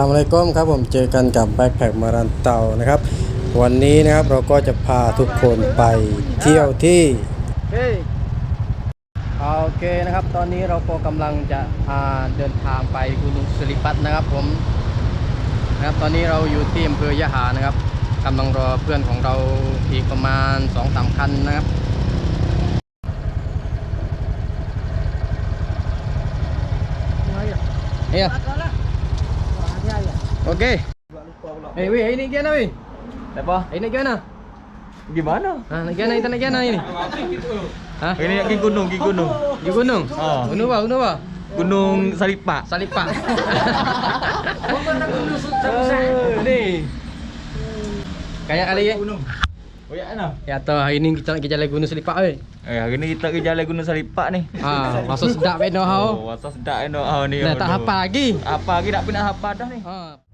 สลามอะลัยกุมครับผมเจอกันกับแบ็คแพคมารันเตานะครับ วันนี้นะครับเราก็จะพาทุกคนไปเที่ยวที่โอเคนะครับ ตอนนี้เราก็กำลังจะพาเดินทางไปกุนุสลิปัตนะครับผมนะครับตอนนี้เราอยู่ที่อำเภอยะหานะครับกำลังรอเพื่อนของเราอีกประมาณ2อสามคันนะครับ Iya. Okey. Eh, weh, hari ni pergi mana, weh? Tak apa. Hari ni pergi mana? Pergi mana? Ha, nak pergi mana? Kita nak pergi mana hari ni? Ha? Hari ni nak pergi gunung, pergi gunung. Pergi gunung? Ha. Gunung apa, gunung apa? Gunung Salipak. Salipak. Kau nak gunung susah-susah. Ni. Kayak kali, ya? Oh ya ana. Ya tahu hari ni kita nak ke jalan Gunung Salipak weh. Eh hari ni kita ke jalan Gunung Salipak ni. Ha, masa sedap weh noh. Oh, masa sedap weh noh ni. Nah, tak hafal lagi. Apa lagi nak pernah hafal dah ni. Ha.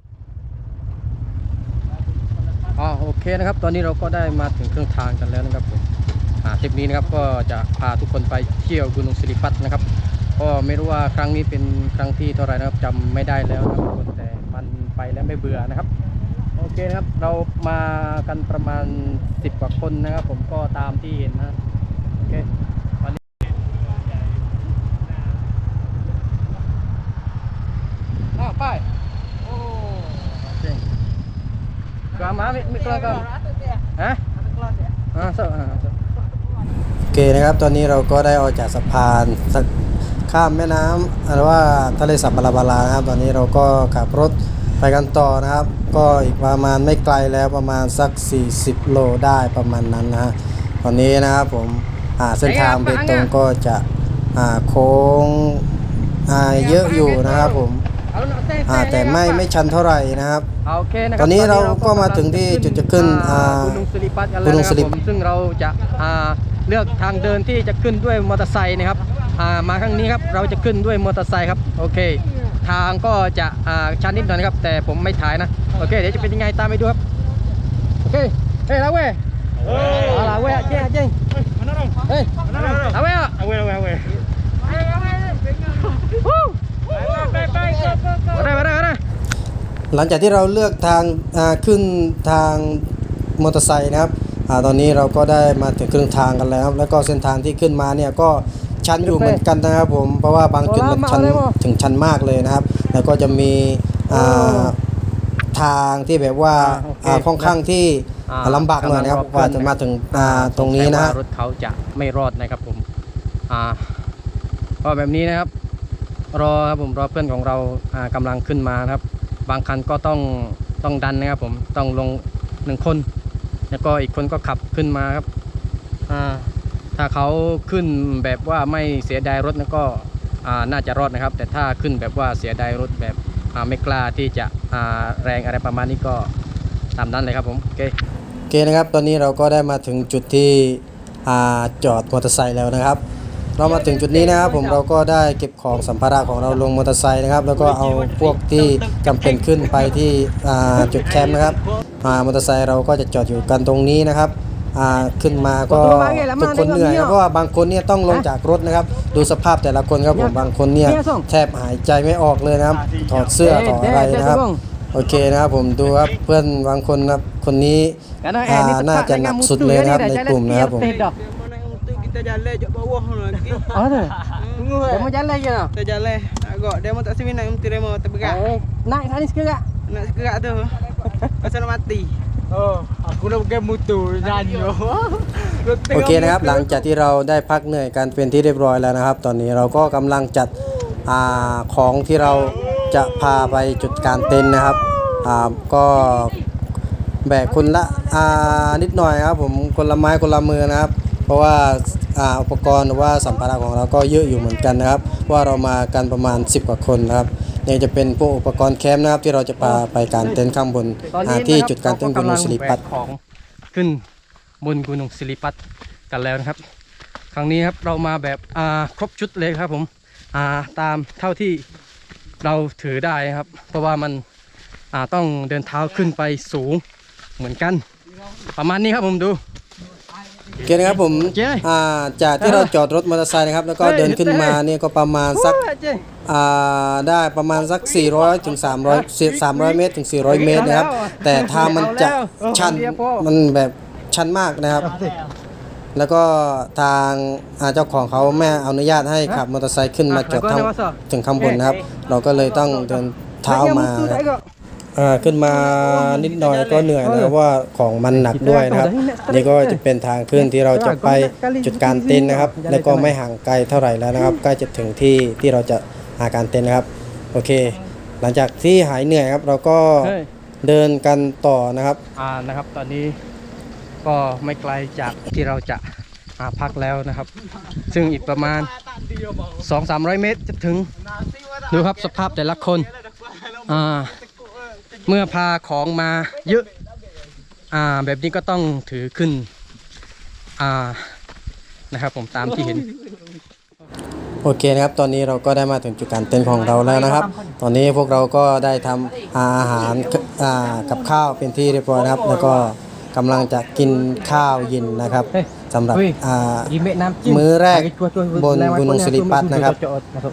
อ๋อโอเคนะครับ ตอนนี้เราก็ได้มาถึงเครื่องทางกันแล้วนะครับผมอ่าทริปนี้นะครับก็จะพาทุกคนไปเที่ยวกุนุงสิริพัฒน์นะครับ ก็ไม่รู้ว่าครั้งนี้เป็นครั้งที่เท่าไหร่นะครับจำไม่ได้แล้วนะครับทุกคนแต่มันไปแล้วไม่เบื่อนะครับ โอเคนะครับเรามากันประมาณ 10 กว่าคนนะครับ ผมก็ตามที่เห็นนะโอเควันนี้อ้าวไปโอ้เจ๋งกลา มาไม่ไม่กลากลาฮะอ่า so อ่า so โอเคนะครับตอนนี้เราก็ได้ออกจากสะพานสักข้ามแม่น้ำหรือว่าทะเลสัปปะราบาลานะครับ ตอนนี้เราก็ขับรถไปกันต่อนะครับ ก็อีกประมาณไม่ไกลแล้วประมาณสัก 40 โลได้ประมาณนั้นนะฮะตอนนี้นะครับผมอ่าเส้นทางเบตงก็จะอ่าโค้งอ่าเยอะอยู่นะครับผม อ่าแต่ไม่ไม่ชันเท่าไหร่นะครับโอเคนะคตรับอนนี้เราก็มาถึงที่จุดจะขึ้นอ่ากุนุงสิริปัตกันกุแล้วนุงนะคสิรับริผมซึ่งเราจะอ่าเลือกทางเดินที่จะขึ้นด้วยมอเตอร์ไซค์นะครับอ่ามาครั้งนี้ครับเราจะขึ้นด้วยมอเตอร์ไซค์ครับโอเค ทางก็จะอ่าชันนิดหน่อยนะครับ แต่ผมไม่ถ่ายนะโอเคเดี๋ยวจะเป็นยังไงตามไปดูครับโอเคเฮ้ยลาเว้ยเอาลาเว้ยอะเจ๊งอะเจ๊งเฮ้ยลาเว้ยอะ Awal, awal, awal. มาได้มาได้มาได้หลังจากที่เราเลือกทางอ่าขึ้นทางมอเตอร์ไซค์นะครับอาตอนนี้เราก็ได้มาถึงครึ่งทางกันแล้วครับแล้วก็เส้นทางที่ขึ้นมาเนี่ยก็ชันอยู่เหมือนกันนะครับผม เพราะว่าบางจุดมันชันถึงชันมากเลยนะครับ แล้วก็จะมีอ่าทางที่แบบว่าอ่าค่อนข้างที่อ่าลำบากหน่อยนะครับกำลังรอว่าจะมาถึงอ่าตรงนี้นะสงสัยว่ารถเขาจะไม่รอดนะครับผมอ่าก็แบบนี้นะครับ รอครับผมรอเพื่อนของเราอ่ากำลังขึ้นมาครับ บางคันก็ต้องต้องดันนะครับผมต้องลงหนึ่งคน แล้วก็อีกคนก็ขับขึ้นมาครับถ้าเขาขึ้นแบบว่าไม่เสียดายรถแล้วก็น่าจะรอดนะครับ แต่ถ้าขึ้นแบบว่าเสียดายรถแบบไม่กล้าที่จะแรงอะไรประมาณนี้ก็ตามนั้นเลยครับผมโอเคโอเคนะครับ ตอนนี้เราก็ได้มาถึงจุดที่อจอดมอเตอร์ไซค์แล้วนะครับ เรามาถึงจุดนี้นะครับผมเราก็ได้เก็บของสัมภาระของเราลงมอเตอร์ไซค์นะครับ แล้วก็เอาพวกที่จำเป็นขึ้นไปที่อ่าจุดแคมป์นะครับอ่ามอเตอร์ไซค์เราก็จะจอดอยู่กันตรงนี้นะครับอ่าขึ้นมาก็ทุกคนเหนื่อยครับเพราะว่าบางคนเนี่ยต้องลงจากรถนะครับ ดูสภาพแต่ละคนครับผมบางคนเนี่ยแทบหายใจไม่ออกเลยนะครับ ถอดเสื้อถอดอะไรนะครับโอเคนะครับผมดูครับเพื่อนบางคนนะครับคนนี้ Karena Ah, eh, ni nah, tepat jangan dengan maksud mutu le, dia ni nak dah naik jalan kum, tepi nak, atas bang. dah. untuk kita jalan jauh bawah lagi. Oh tu. Tunggu Dia eh. mau jalan je lah. Kita jalan. Agak dia mau tak sini nak mesti demo terberat. Eh, naik sana sekarang. Nak segerak tu. Pasal nak mati. Oh, aku nak pakai motor nyanyi. โอเคนะครับ หลังจากที่เราได้พักเหนื่อยกันเป็นที่เรียบร้อยแล้วนะครับ ตอนนี้เราก็กำลังจัดอ่าของที่เราจะพาไปจุดกลารเต็นท์นะครับอ่าก็แบกคนละอ่านิดหน่อยครับผมคนละไม้คนละมือนะครับ เพราะว่า อ่าอุปกรณ์หรือว่าสัมภาระของเราก็เยอะอยู่เหมือนกันนะครับเพราะว่าเรามากันประมาณ 10 กว่าคนนะครับนี่จะเป็นพวกอุปกรณ์แคมป์นะครับ ที่เราจะพาไปกางเต็นท์ข้างบนตอนอ่านี้ที่นะครับจุดกลารเต็นท์กุนุสิริพัฒน์เราก็กำลังแบกของขึ้นบนกุนุงสิริพัฒน์กันแล้วนะครับ ครั้งนี้ครับเรามาแบบอ่าครบชุดเลยครับผมอ่าตามเท่าที่เราถือได้นะครับ เพราะว่ามันอ่าต้องเดินเท้าขึ้นไปสูงเหมือนกัน ประมาณนี้ครับผมดู โอเคนะครับผมเจ๊อ่าจากที่เราจอดรถมอเตอร์ไซค์นะครับแล้วก็เดินขึ้นมาเนี่ยก็ประมาณสักอ่าได้ประมาณสัก 400ถึง300 300 เมตรถึง 400 เมตรนะครับ แต่ทางมันจะชันมันแบบชันมากนะครับ แล้วก็ทางอ่าเจ้าของเขาไม่อนุญาตให้ขับมอเตอร์ไซค์ขึ้นมาจอดทางถึงข้างบนนะครับ เราก็เลยต้องเดินเท้ามานะครับ อ่าขึ้นมานิดหน่อยก็เหนื่อยนะครับว่าของมันหนักด้วยนะครับ นี่ก็จะเป็นทางขึ้นที่เราจะไปจุดการเต้นนะครับ แล้วก็ไม่ห่างไกลเท่าไหร่แล้วนะครับใกล้จะถึงที่ที่เราจะหาการเต้นนะครับ โอเค หลังจากที่หายเหนื่อยครับ เราก็เฮ้ยเดินกันต่อนะครับ อ่านะครับ ตอนนี้ก็ไม่ไกลจากที่เราจะอ่าพักแล้วนะครับ ซึ่งอีกประมาณ 2-300 เมตรจะถึงดูครับสภาพแต่ละคนอ่า เมื่อพาของมาเยอะอ่าแบบนี้ก็ต้องถือขึ้นอ่านะครับผมตามที่เห็น โอเคนะครับ ตอนนี้เราก็ได้มาถึงจุดการเต้นของเราแล้วนะครับ ตอนนี้พวกเราก็ได้ทำอาหารอ่ากับข้าวเป็นที่เรียบร้อยนะครับ แล้วก็กำลังจะกินข้าวเย็นนะครับเฮ้ยสำหรับเฮ้ยอ่าน้ำมื้อแรกบนกุนงสิริปัตนะครับ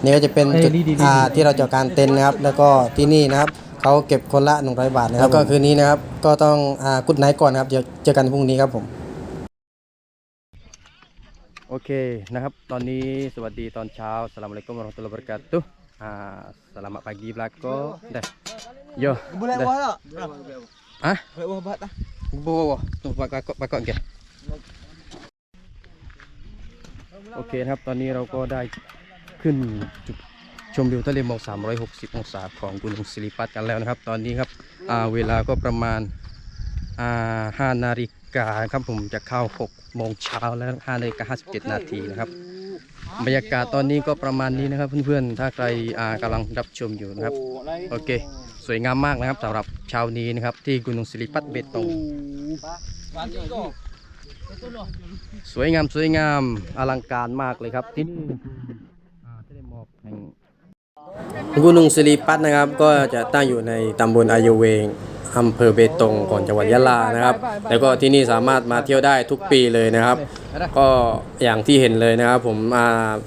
นี่ก็จะเป็นจุดอ่าที่เราจะการเต้นนะครับ แล้วก็ที่นี่นะครับ เขาเก็บคนละ 100 บาทนะครับแล้วก็คืนนี้นะครับ ก็ต้องอ่ากุดไนท์ก่อนนะครับ เดี๋ยวเจอกันพรุ่งนี้ครับผม โอเคนะครับ ตอนนี้สวัสดีตอนเช้าสลามอะลัยกุมวะเราะห์มะตุลลอฮ์วะบะเราะกาตุฮ์อ่า selamat pagi belako dah yo Boleh dah. buah tak? ah Boleh buah bat tak? bawa bawa tu bakok bakok ke โอเคนะครับ ตอนนี้เราก็ได้ขึ้นจุด ชมวิวทะเลหมอก 360 องศาของกุนงศิริปัตกันแล้วนะครับ ตอนนี้ครับเวลาก็ประมาณอ่า5นาฬิกาครับผมจะเข้า 6 โมงเช้าแล้ว5นาฬิกา57 นาทีนะครับ บรรยากาศตอนนี้ก็ประมาณนี้นะครับเพื่อนๆ ถ้าใครกำลังรับชมอยู่นะครับ โอเค สวยงามมากนะครับสำหรับเช้านี้นะครับที่กุนงศิริปัตเบตงสวยงามสวยงามอลังการมากเลยครับที่นี่อ่าทะเลหมอกแห่ง กุนุงสิริปัตนะครับ ก็จะตั้งอยู่ในตำบลอายเวงอำเภอเบตงของจังหวัดยะลานะครับ แล้วก็ที่นี่สามารถมาเที่ยวได้ทุกปีเลยนะครับ ก็อย่างที่เห็นเลยนะครับ ผม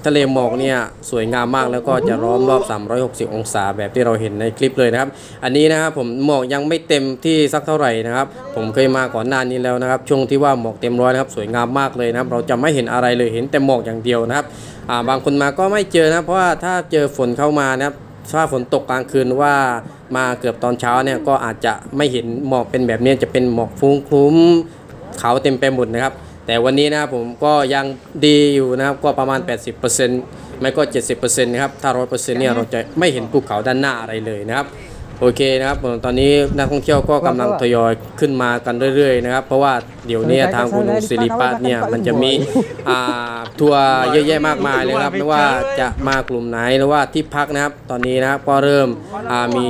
ทะเลหมอกเนี่ยสวยงามมากแล้วก็จะล้อมรอบ 360 องศาแบบที่เราเห็นในคลิปเลยนะครับ อันนี้นะครับผมหมอกยังไม่เต็มที่สักเท่าไหร่นะครับ ผมเคยมาก่อนหน้านี้แล้วนะครับ ช่วงที่ว่าหมอกเต็มร้อยนะครับ สวยงามมากเลยนะครับ เราจะไม่เห็นอะไรเลยเห็นแต่หมอกอย่างเดียวนะครับบางคนมาก็ไม่เจอนะเพราะว่าถ้าเจอฝนเข้ามานะครับ ถ้าฝนตกกลางคืนว่ามาเกือบตอนเช้าเนี่ยก็อาจจะไม่เห็นหมอกเป็นแบบนี้จะเป็นหมอกฟุ้งคลุ้มเขาเต็มไปหมดนะครับ แต่วันนี้นะครับผมก็ยังดีอยู่นะครับก็ประมาณ 80%ไม่ก็ 70%นะครับถ้า 100%เนี่ยเราจะไม่เห็นภูเขาด้านหน้าอะไรเลยนะครับ โอเคนะครับผมตอนนี้นักท่องเที่ยวก็กำลังทยอยขึ้นมากันเรื่อยๆนะครับ เพราะว่าเดี๋ยวเนี้ทางคุณสิริปัตเนี่ยมันจะมีอ่าทัวร์เยอะแยะมากมายเลยครับไม่ว่าจะมากลุ่มไหนหรือว่าที่พักนะครับ ตอนนี้นะครับก็เริ่มอ่ามี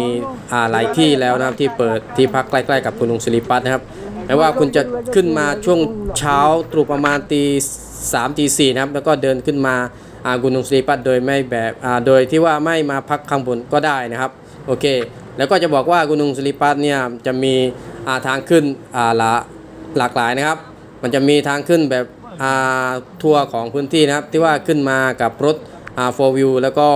อ่าหลายที่แล้วนะครับที่เปิดที่พักใกล้ๆกับคุณลุงสิริปัตนะครับไม่ว่าคุณจะขึ้นมาช่วงเช้าตรู่ประมาณตีสามตีสี่นะครับ แล้วก็เดินขึ้นมาอ่ากุนุงสิริปัตโดยไม่แบบอ่าโดยที่ว่าไม่มาพักข้างบนก็ได้นะครับ โอเค แล้วก็จะบอกว่ากุนุงสลิปัสเนี่ยจะมีาทางขึ้นาหลาหลากหลายนะครับ มันจะมีทางขึ้นแบบทัวร์ของพื้นที่นะครับ ที่ว่าขึ้นมากับรถอ่า4 wheel แล้วก็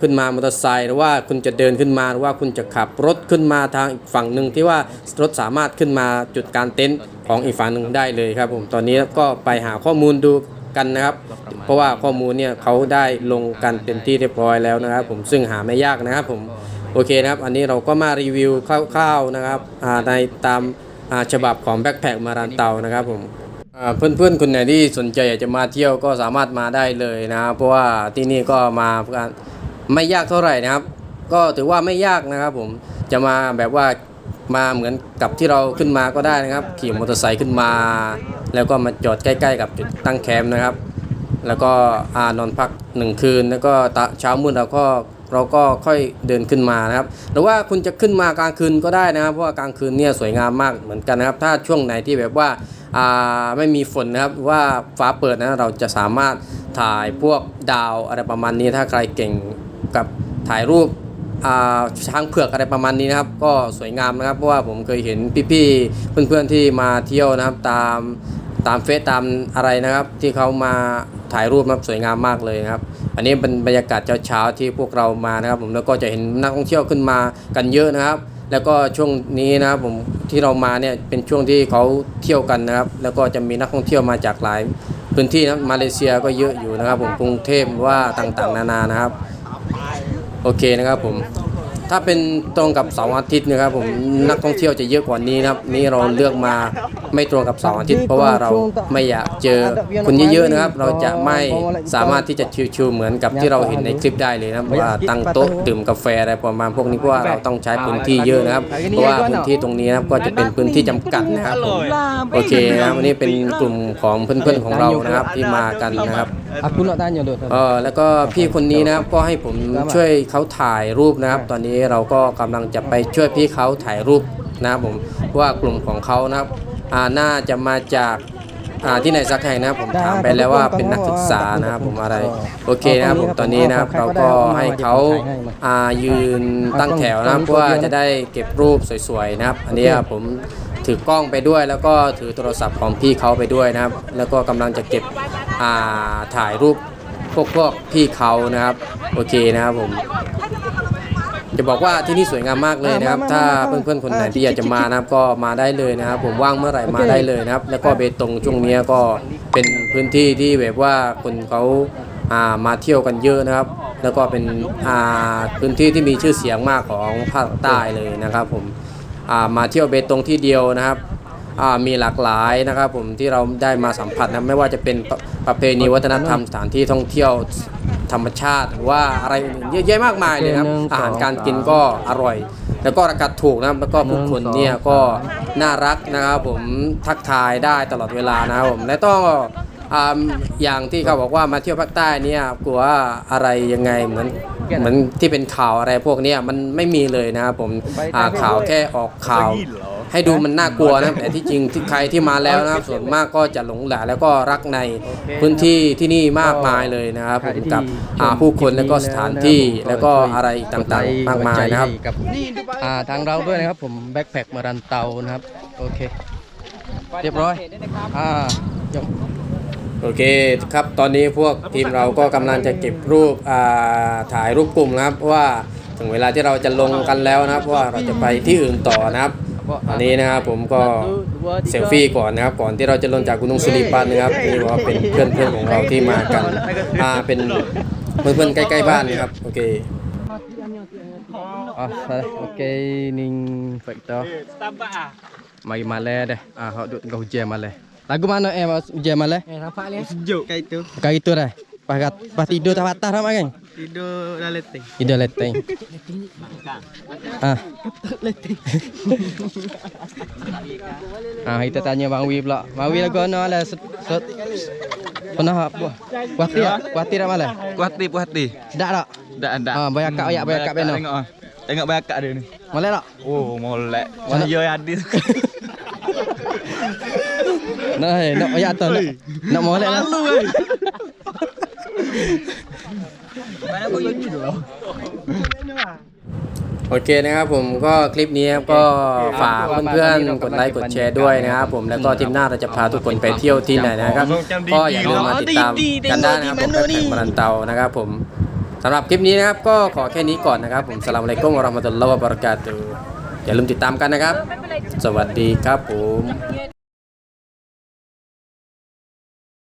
ขึ้นมามอเตอร์ไซค์หรือว่าคุณจะเดินขึ้นมาหรือว่าคุณจะขับรถขึ้นมาทางอีกฝั่งหนึ่งที่ว่ารถสามารถขึ้นมาจุดการเต็นท์ของอีกฝั่งหนึ่งได้เลยครับผมตอนนี้ก็ไปหาข้อมูลดูกันนะครับ เพราะว่าข้อมูลเนี่ยเขาได้ลงกันเป็นที่เรียบร้อยแล้วนะครับ ผมซึ่งหาไม่ยากนะครับผม โอเคนะครับ อันนี้เราก็มารีวิวคร่าวๆนะครับในตามฉบับของแบ็คแพคมารันเตานะครับผมเพื่อนๆคนไหนที่สนใจอยากจะมาเที่ยวก็สามารถมาได้เลยนะครับเพราะว่าที่นี่ก็มาไม่ยากเท่าไหร่นะครับ ก็ถือว่าไม่ยากนะครับผมจะมาแบบว่ามาเหมือนกับที่เราขึ้นมาก็ได้นะครับ ขี่มอเตอร์ไซค์ขึ้นมา แล้วก็มาจอดใกล้ๆ กับจุดตั้งแคมป์นะครับ แล้วก็อานอนพักหนึ่งคืน แล้วก็เช้ามืดเราก็ เราก็ค่อยเดินขึ้นมานะครับ หรือว่าคุณจะขึ้นมากลางคืนก็ได้นะครับ เพราะว่ากลางคืนเนี่ยสวยงามมากเหมือนกันนะครับ ถ้าช่วงไหนที่แบบว่าไม่มีฝนนะครับว่าฟ้าเปิดนะเราจะสามารถถ่ายพวกดาวอะไรประมาณนี้ ถ้าใครเก่งกับถ่ายรูปช้างเผือกอะไรประมาณนี้นะครับ ก็สวยงามนะครับเพราะว่าผมเคยเห็นพี่ๆเพื่อนๆที่มาเที่ยวนะครับตาม ตามเฟซตามอะไรนะครับ ที่เขามาถ่ายรูปนะครับสวยงามมากเลยนะครับ อันนี้เป็นบรรยากาศเช้าๆที่พวกเรามานะครับ ผมแล้วก็จะเห็นนักท่องเที่ยวขึ้นมากันเยอะนะครับ แล้วก็ช่วงนี้นะครับผมที่เรามาเนี่ยเป็นช่วงที่เขาเที่ยวกันนะครับ แล้วก็จะมีนักท่องเที่ยวมาจากหลายพื้นที่นะมาเลเซียก็เยอะอยู่นะครับ ผมกรุงเทพว่าต่างๆ นานานะครับโอเคนะครับผมถ้าเป็นตรงกับเสาร์อาทิตย์นะครับผมนักท่องเที่ยวจะเยอะกว่านี้นะครับ นี่เราเลือกมาไม่ตรงกับเสาร์อาทิตย์เพราะว่าเราไม่อยากเจอคนเยอะๆนะครับ เราจะไม่สามารถที่จะชิวๆเหมือนกับที่เราเห็นในคลิปได้เลยนะว่าตั้งโต๊ะดื่มกาแฟอะไรประมาณพวกนี้เพราะว่าเราต้องใช้พื้นที่เยอะนะครับ เพราะว่าพื้นที่ตรงนี้นะครับก็จะเป็นพื้นที่จำกัดนะครับผมโอเคนะวันนี้เป็นกลุ่มของเพื่อนๆของเรานะครับที่มากันนะครับ Aku nak tanya dulu. เออแล้วก็พี่คนนี้นะครับก็ให้ผมช่วยเขาถ่ายรูปนะครับ ตอนนี้เราก็กำลังจะไปช่วยพี่เขาถ่ายรูปนะครับผมว่ากลุ่มของเขานะครับ อ่าน่าจะมาจากอ่าที่ไหนสักแห่งนะครับผมถามไปแล้วว่าเป็นนักศึกษานะครับผมอะไรโอเคนะครับผมตอนนี้นะครับเราก็ให้เขาอ่ายืนตั้งแถวนะครับเพื่อจะได้เก็บรูปสวยๆนะครับ อันนี้ผมถือกล้องไปด้วยแล้วก็ถือโทรศัพท์ของพี่เขาไปด้วยนะครับ แล้วก็กำลังจะเก็บอ่าถ่ายรูปพวกพวกพี่เขานะครับ โอเคนะครับผม จะบอกว่าที่นี่สวยงามมากเลยนะครับ ถ้าเพื่อนๆคนไหนที่อยากจะมานะครับก็มาได้เลยนะครับ ผมว่างเมื่อไหร่มาได้เลยนะครับ แล้วก็เบตงช่วงเนี้ยก็เป็นพื้นที่ที่แบบว่าคนเขาอ่ามาเที่ยวกันเยอะนะครับ แล้วก็เป็นอ่าพื้นที่ที่มีชื่อเสียงมากของภาคใต้เลยนะครับ ผมอ่ามาเที่ยวเบตงที่เดียวนะครับอ่ามีหลากหลายนะครับ ผมที่เราได้มาสัมผัสนะไม่ว่าจะเป็นประประเพณีวัฒนธรรมสถานที่ท่องเที่ยว ธรรมชาติหรือว่าอะไรอื่นเยอะแยะมากมายเลยนะครับหนึ่งสองอาหารการกินก็อร่อย แล้วก็ราคาถูกนะครับแล้วก็ผู้คนเนี่ยก็น่ารักนะครับผมทักทายได้ตลอดเวลานะครับผมและต้องอ่าอย่างที่เขาบอกว่ามาเที่ยวภาคใต้เนี่ยกลัวว่าอะไรยังไงเหมือน เหมือนที่เป็นข่าวอะไรพวกเนี้ยมันไม่มีเลยนะครับผมอ่าข่าวแค่ออกข่าว ให้ดูมันน่ากลัวนะครับแต่ที่จริงที่ใครที่มาแล้วนะครับส่วนมากก็จะหลงแหลแล้วก็รักในพื้นที่ที่นี่มากมายเลยนะครับผมกับอ่าผู้คนแล้วก็สถานที่แล้วก็อะไรต่างๆมากมายนะครับกับอ่าทางเราด้วยนะครับผมแบ็คแพคมารันเตานะครับโอเค เรียบร้อยอ่าจบ โอเคครับตอนนี้พวกทีมเราก็กำลังจะเก็บรูปอ่าถ่ายรูปกลุ่มนะครับเพราะว่าถึงเวลาที่เราจะลงกันแล้วนะครับเพราะว่าเราจะไปที่อื่นต่อนะครับตอนนี้นะครับผมก็เซลฟี่ก่อนนะครับก่อนที่เราจะลงจากกุนงสุริปันนะครับนี่ว่าเป็นเพื่อนเพื่อนๆของเราที่มากันอ่าเป็นเพื่อนเพื่อนๆใกล้ๆบ้านนะครับโอเค Ah, salah. Okey, ning faktor. Mari malam dah. Ah, hok duk tengah hujan malam. Lagu mana eh mas hujan malam? Eh nampak ni. Sejuk kat itu. Bukan itu dah. Pas kat, pas tidur tak atas dah makan. Tidur dalam leteng. Tidur leteng. Ah. ah, kita tanya Bang Wi pula. Bang Wi lagu mana lah. Pernah apa? Kuati tak? Kuati tak malam? Puas hati. Dak tak? Tak ada. Ah, bayar kat ayat bayar kat beno. Tengok ah. Tengok bayar kat dia ni. Malam tak? Oh, molek. Mana yo hadis. Nah, eh, nak ayat tu. Nak, nak molek lah. eh. โอเคนะครับผมก็คลิปนี้ครับก็ฝากเพื่อนๆกดไลค์กดแชร์ด้วยนะครับผมแล้วก็ทีมหน้าเราจะพาทุกคนไปเที่ยวที่ไหนนะครับก็อย่าลืมมาติดตามกันได้นะครับผมแพ็คมารันเตานะครับผมสำหรับคลิปนี้นะครับก็ขอแค่นี้ก่อนนะครับผมสลามอะลัยกุมวะเราะห์มะตุลลอฮ์วะบะเราะกาตุฮ์อย่าลืมติดตามกันนะครับ สวัสดีครับผม